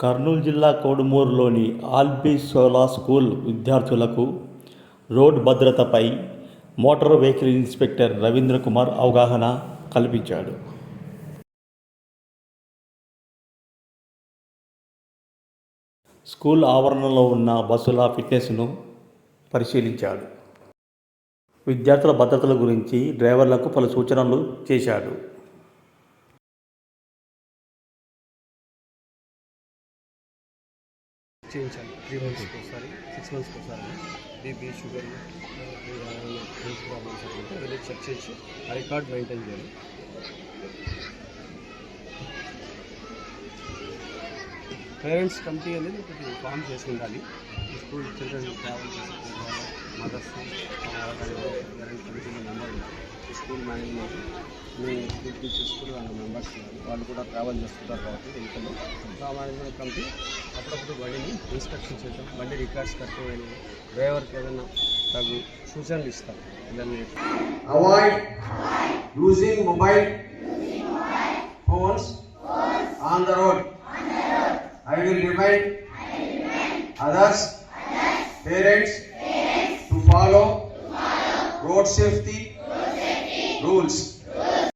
కర్నూలు జిల్లా కోడుమూరులోని ఆల్బీ సోలా స్కూల్ విద్యార్థులకు రోడ్ భద్రతపై motor vehicle inspector Ravindra Kumar అవగాహన కల్పించాడు. స్కూల్ ఆవరణలో ఉన్న బస్సుల ఫిట్నెస్ను పరిశీలించాడు. విద్యార్థుల భద్రతల గురించి డ్రైవర్లకు పలు సూచనలు చేశాడు. చేయించాలి. త్రీ మంత్స్కి ఒకసారి సిక్స్ మంత్స్కి ఒకసారి బీపీ షుగర్ హెల్త్ ప్రాబ్లమ్స్ అంటే వెళ్ళి చెక్ చేసి ఆ రికార్డ్ మెయింటైన్ చేయాలి. పేరెంట్స్ కమిటీ అనేది ఒకటి ఫామ్ చేసి ఉండాలి. స్కూల్ చిల్డ్రన్ ట్రావెల్ చేసే mothers parents committee member school management మీ స్కూల్ వాళ్ళ మెంబర్స్ వాళ్ళు కూడా ట్రావెల్ చేస్తుంటారు కాబట్టి వెహికల్ ఆ మేనేజ్మెంట్ కమిటీ అప్పుడప్పుడు బండిని ఇన్స్పెక్షన్ చేయటం బండి రికార్డ్స్ కట్టుకోవాలి. డ్రైవర్కి ఏదైనా తగు సూచనలు ఇస్తాం. పిల్లల్ని avoid using mobile phones on the road I will remind others parents to follow road safety rules.